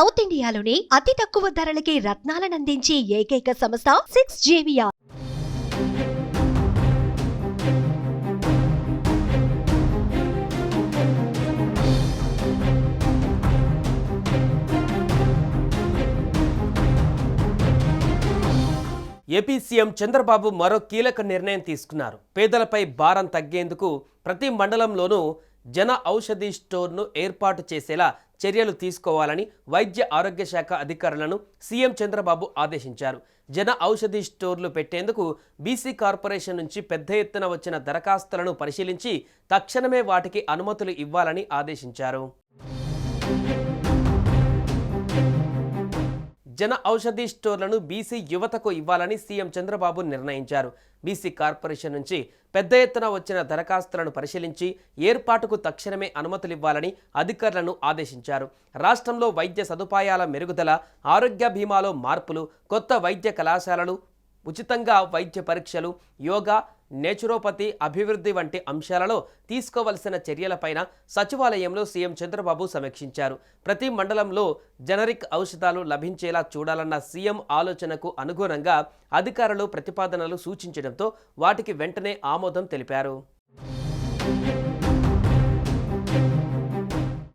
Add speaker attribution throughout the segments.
Speaker 1: South ఇండియాలోని అతి తక్కువ ధరలకి రత్నాలనందించే ఏకైక సంస్థ సిక్స్ జేవియా
Speaker 2: ఏపీ సీఎం చంద్రబాబు మరో కీలక నిర్ణయం తీసుకున్నారు. పేదలపై భారం తగ్గేందుకు ప్రతి మండలంలోనూ జన ఔషధి స్టోర్ను ఏర్పాటు చేసేలా చర్యలు తీసుకోవాలని వైద్య ఆరోగ్య శాఖ అధికారులను సీఎం చంద్రబాబు ఆదేశించారు. జన ఔషధి స్టోర్లు పెట్టేందుకు బీసీ కార్పొరేషన్ నుంచి పెద్ద ఎత్తున వచ్చిన దరఖాస్తులను పరిశీలించి తక్షణమే వాటికి అనుమతులు ఇవ్వాలని ఆదేశించారు. జన ఔషధి స్టోర్లను బీసీ యువతకు ఇవ్వాలని సీఎం చంద్రబాబు నిర్ణయించారు. బీసీ కార్పొరేషన్ నుంచి పెద్ద ఎత్తున వచ్చిన దరఖాస్తులను పరిశీలించి ఏర్పాటుకు తక్షణమే అనుమతులు ఇవ్వాలని అధికారులను ఆదేశించారు. రాష్ట్రంలో వైద్య సదుపాయాల మెరుగుదల ఆరోగ్య బీమాలో మార్పులు కొత్త వైద్య కళాశాలలు ఉచితంగా వైద్య పరీక్షలు యోగా నేచురోపతి అభివృద్ధి వంటి అంశాలలో తీసుకోవలసిన చర్యలపైన సచివాలయంలో సీఎం చంద్రబాబు సమీక్షించారు. ప్రతి మండలంలో జనరిక్ ఔషధాలు లభించేలా చూడాలన్న సీఎం ఆలోచనకు అనుగుణంగా అధికారులు ప్రతిపాదనలు సూచించడంతో వాటికి వెంటనే ఆమోదం తెలిపారు.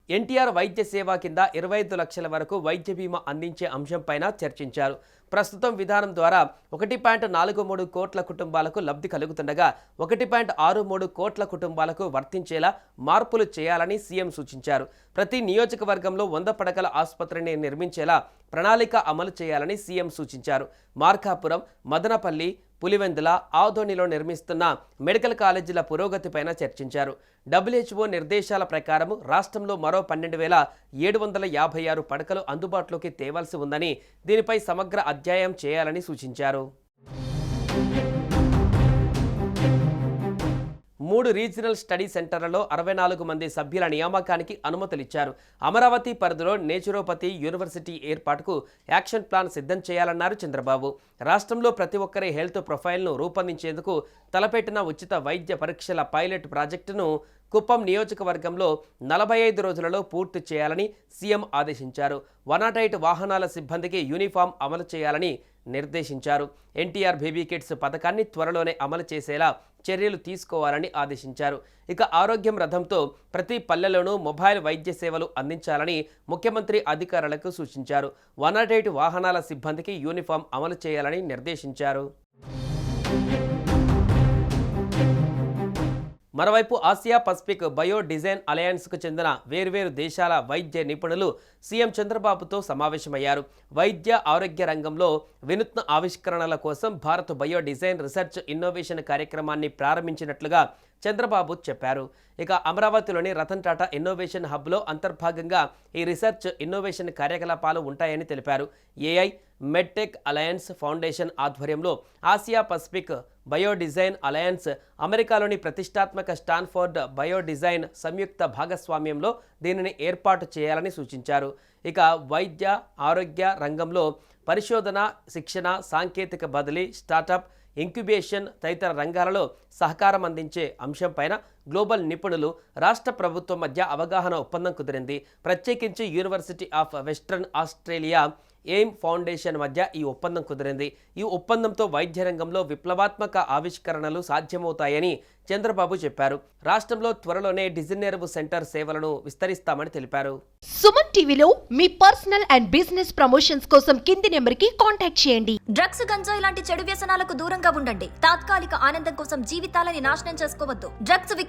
Speaker 2: ఎన్టీఆర్ వైద్య సేవ కింద ఇరవై ఐదు లక్షల వరకు వైద్య బీమా అందించే అంశంపైన చర్చించారు. ప్రస్తుతం విధానం ద్వారా ఒకటి పాయింట్ నాలుగు మూడు కోట్ల కుటుంబాలకు లబ్ధి కలుగుతుండగా ఒకటి పాయింట్ ఆరు మూడు కోట్ల కుటుంబాలకు వర్తించేలా మార్పులు చేయాలని సీఎం సూచించారు. ప్రతి నియోజకవర్గంలో వంద పడకల ఆసుపత్రిని నిర్మించేలా ప్రణాళిక అమలు చేయాలని సీఎం సూచించారు. మార్కాపురం మదనపల్లి పులివెందుల ఆధోనిలో నిర్మిస్తున్న మెడికల్ కాలేజీల పురోగతిపైన చర్చించారు. డబ్ల్యూహెచ్ఓ నిర్దేశాల ప్రకారం రాష్ట్రంలో మరో పన్నెండు వేల ఏడు వందల యాభై ఆరు పడకలు అందుబాటులోకి తేవాల్సి ఉందని దీనిపై సమగ్ర అధ్యాయం చేయాలని సూచించారు. మూడు రీజనల్ స్టడీ సెంటర్లలో అరవై నాలుగు మంది సభ్యుల నియామకానికి అనుమతులిచ్చారు. అమరావతి పరిధిలో నేచురోపతి యూనివర్సిటీ ఏర్పాటుకు యాక్షన్ ప్లాన్ సిద్ధం చేయాలన్నారు చంద్రబాబు. రాష్ట్రంలో ప్రతి ఒక్కరి హెల్త్ ప్రొఫైల్ను రూపొందించేందుకు తలపెట్టిన ఉచిత వైద్య పరీక్షల పైలట్ ప్రాజెక్టును కుప్పం నియోజకవర్గంలో నలభై ఐదు రోజులలో పూర్తి చేయాలని సీఎం ఆదేశించారు. వన్ నాట్ ఎయిట్ వాహనాల సిబ్బందికి యూనిఫామ్ అమలు చేయాలని నిర్దేశించారు. ఎన్టీఆర్ బేబీ కిట్స్ పథకాన్ని త్వరలోనే అమలు చేసేలా చర్యలు తీసుకోవాలని ఆదేశించారు. ఇక ఆరోగ్యం రథంతో ప్రతి పల్లెలోనూ మొబైల్ వైద్య సేవలు అందించాలని ముఖ్యమంత్రి అధికారులకు సూచించారు. వన్ నాట్ ఎయిట్ వాహనాల సిబ్బందికి యూనిఫామ్ అమలు చేయాలని నిర్దేశించారు. మరోవైపు ఆసియా పసిఫిక్ బయో డిజైన్ అలయన్స్కు చెందిన వేర్వేరు దేశాల వైద్య నిపుణులు సీఎం చంద్రబాబుతో సమావేశమయ్యారు. వైద్య ఆరోగ్య రంగంలో వినూత్న ఆవిష్కరణల కోసం Bharat bio design research innovation కార్యక్రమాన్ని ప్రారంభించినట్లుగా చంద్రబాబు చెప్పారు. ఇక అమరావతిలోని రతన్ టాటా ఇన్నోవేషన్ హబ్లో అంతర్భాగంగా ఈ రీసెర్చ్ ఇన్నోవేషన్ కార్యకలాపాలు ఉంటాయని తెలిపారు. ఏఐ మెడ్టెక్ అలయన్స్ ఫౌండేషన్ ఆధ్వర్యంలో Asia pacific bio design alliance అమెరికాలోని ప్రతిష్టాత్మక స్టాన్ఫోర్డ్ బయో డిజైన్ సంయుక్త భాగస్వామ్యంలో దీనిని ఏర్పాటు చేయాలని సూచించారు. ఇక వైద్య ఆరోగ్య రంగంలో పరిశోధన శిక్షణ సాంకేతిక బదిలీ స్టార్టప్ ఇంక్యుబేషన్ తదితర రంగాలలో సహకారం అందించే అంశంపైన గ్లోబల్ నిపుణులు రాష్ట్ర ప్రభుత్వం మధ్య అవగాహన ఒప్పందం కుదిరింది. ప్రత్యేకించి university of western Australia aim foundation మధ్య ఈ ఒప్పందం కుదిరింది. ఈ ఒప్పందంతో వైద్య రంగంలో విప్లవాత్మక ఆవిష్కరణలు సాధ్యమవుతాయని చంద్రబాబు చెప్పారు. రాష్ట్రంలో త్వరలోనే డిజినెర్వ్ సెంటర్ సేవలను విస్తరిస్తామని తెలిపారు.
Speaker 1: సుమన్ టీవీలో మీ పర్సనల్ అండ్ బిజినెస్ ప్రమోషన్స్ కోసం కింది నెంబర్కి కాంటాక్ట్ చేయండి.
Speaker 3: డ్రగ్స్ గంజాయి లాంటి చెడు వ్యసనాలకు దూరంగా ఉండండి. తాత్కాలిక ఆనందం కోసం జీవితాలని నాశనం చేసుకోవద్దు. డ్రగ్స్